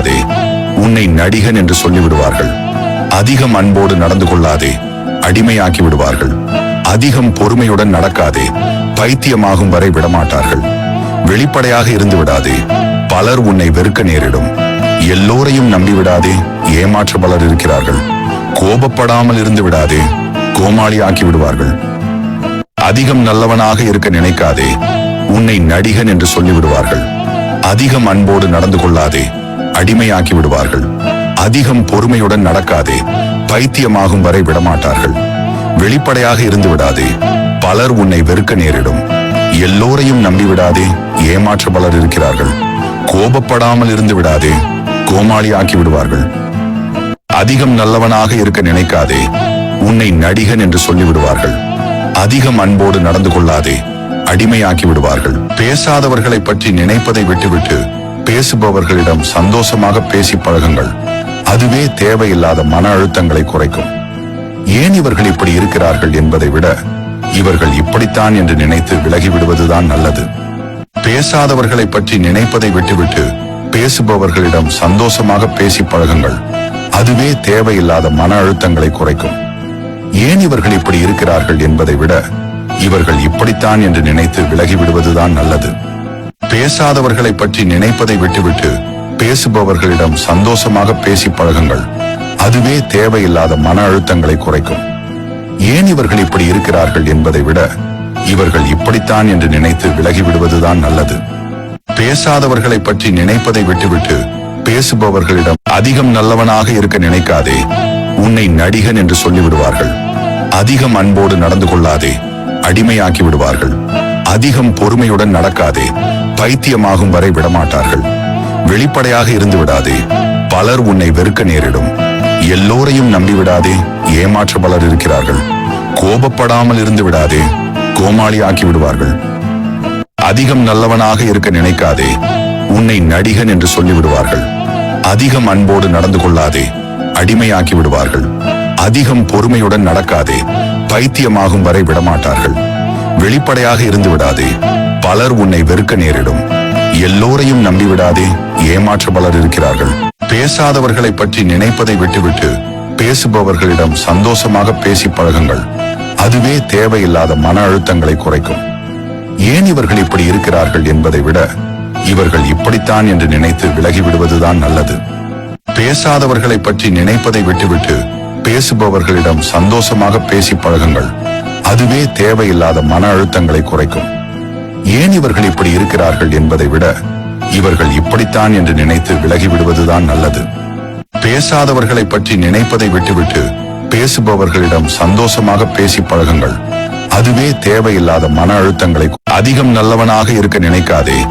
அதே உன்னை நடிகன் என்று சொல்லிவிடுவார்கள். அதிகம் அன்போடு நடந்து கொள்ளாதே. அடிமையாக்கி விடுவார்கள். அதிகம் பொறுமையுடன் நடக்காதே. பைத்தியமாகும் வரை விடமாட்டார்கள். வெளிப்படையாக இருந்து விடாதே. பலர் உன்னை வெறுக்க நேரிடும். எல்லோரையும் நம்பிவிடாதே ஏமாற்ற பலர் இருக்கிறார்கள். கோபப்படாமல் இருந்து விடாதே. கோமாளி ஆக்கி விடுவார்கள். அதிகம் நல்லவனாக இருக்க நினைக்காதே. உன்னை நடிகன் என்று சொல்லிவிடுவார்கள். அதிகம் அன்போடு நடந்து கொள்ளாதே. அடிமையாக்கி விடுவார்கள். அதிகம் பொறுமையுடன் நடக்காதே பைத்தியமாகும் வரை விடமாட்டார்கள். வெளிப்படையாக இருந்து விடாதே பலர் உன்னை வெறுக்க நேரிடும். எல்லோரையும் நம்பிவிடாதே ஏமாற்ற பலர் இருக்கிறார்கள். கோபப்படாமல் இருந்து விடாதே கோமாளி ஆக்கி விடுவார்கள். அதிகம் நல்லவனாக இருக்க நினைக்காதே உன்னை நடிகன் என்று சொல்லிவிடுவார்கள் அதிகம் அன்போடு நடந்து கொள்ளாதே அடிமையாக்கி விடுவார்கள். பேசாதவர்களை பற்றி நினைப்பதை விட்டுவிட்டு பேசுபவர்களிடம் சந்தோஷமாக பேசி பழகுங்கள். அதுவே தேவையில்லாத மன அழுத்தங்களை குறைக்கும். ஏன் இவர்கள் இப்படி இருக்கிறார்கள் என்பதை விட இவர்கள் இப்படித்தான் என்று நினைத்து விலகிவிடுவதுதான் நல்லது. பேசாதவர்களை பற்றி நினைப்பதை விட்டுவிட்டு பேசுபவர்களிடம் சந்தோஷமாக பேசி பழகுங்கள். அதுவே தேவையில்லாத மன அழுத்தங்களை குறைக்கும். ஏன் இவர்கள் இப்படி இருக்கிறார்கள் என்பதை விட இவர்கள் இப்படித்தான் என்று நினைத்து விலகி விடுவதுதான் நல்லது. பேசாதவர்களை பற்றி நினைப்பதை விட்டுவிட்டு பேசுபவர்களிடம் சந்தோஷமாக பேசி பழகுங்கள். அதுவே தேவையில்லாத மன அழுத்தங்களை குறைக்கும். ஏன் இவர்கள் இப்படி இருக்கிறார்கள் என்பதை விட இவர்கள் இப்படித்தான் என்று நினைத்து விலகிவிடுவதுதான் நல்லது. பேசாதவர்களை பற்றி நினைப்பதை விட்டுவிட்டு பேசுபவர்களிடம் அதிகம் நல்லவனாக இருக்க நினைக்காதே உன்னை நடிகன் என்று சொல்லிவிடுவார்கள். அதிகம் அன்போடு நடந்து கொள்ளாதே அடிமையாக்கி விடுவார்கள். அதிகம் பொறுமையுடன் நடக்காதே பைத்தியமாகும் வரை விடமாட்டார்கள். வெளிப்படையாக இருந்து விடாதே. பலர் உன்னை வெறுக்க நேரிடும். எல்லோரையும் நம்பிவிடாதே ஏமாற்ற பலர் இருக்கிறார்கள். கோபப்படாமல் இருந்து விடாதே. கோமாளி ஆக்கி விடுவார்கள். அதிகம் நல்லவனாக இருக்க நினைக்காதே. உன்னை நடிகன் என்று சொல்லிவிடுவார்கள் அதிகம் அன்போடு நடந்து கொள்ளாதே. அடிமையாக்கி விடுவார்கள். அதிகம் பொறுமையுடன் நடக்காதே. பைத்தியமாகும் வரை விடமாட்டார்கள். வெளிப்படையாக இருந்து விடாதே. பலர் உன்னை வெறுக்க நேரிடும். எல்லோரையும் நம்பிவிடாதே ஏமாற்ற பலர் இருக்கிறார்கள். பேசாதவர்களை பற்றி நினைப்பதை விட்டுவிட்டு பேசுபவர்களிடம் சந்தோஷமாக பேசி பழகுங்கள். அதுவே தேவையில்லாத மன அழுத்தங்களை குறைக்கும். ஏன் இவர்கள் இப்படி இருக்கிறார்கள் என்பதை விட இவர்கள் இப்படித்தான் என்று நினைத்து விலகி விடுவதுதான் நல்லது. பேசாதவர்களை பற்றி நினைப்பதை விட்டுவிட்டு பேசுபவர்களிடம் சந்தோஷமாக பேசி பழகுங்கள். அதுவே தேவையில்லாத மன அழுத்தங்களை குறைக்கும். ஏன் இவர்கள் இப்படி இருக்கிறார்கள் என்பதை விட இவர்கள் இப்படித்தான் என்று நினைத்து விலகி விடுவதுதான் நல்லது. பேசாதவர்களை பற்றி நினைப்பதை விட்டுவிட்டு பேசுபவர்களிடம் சந்தோஷமாக பேசி பழகுங்கள். அதுவே தேவையில்லாத மன அழுத்தங்களை அதிகம் நல்லவனாக இருக்க நினைக்காதே.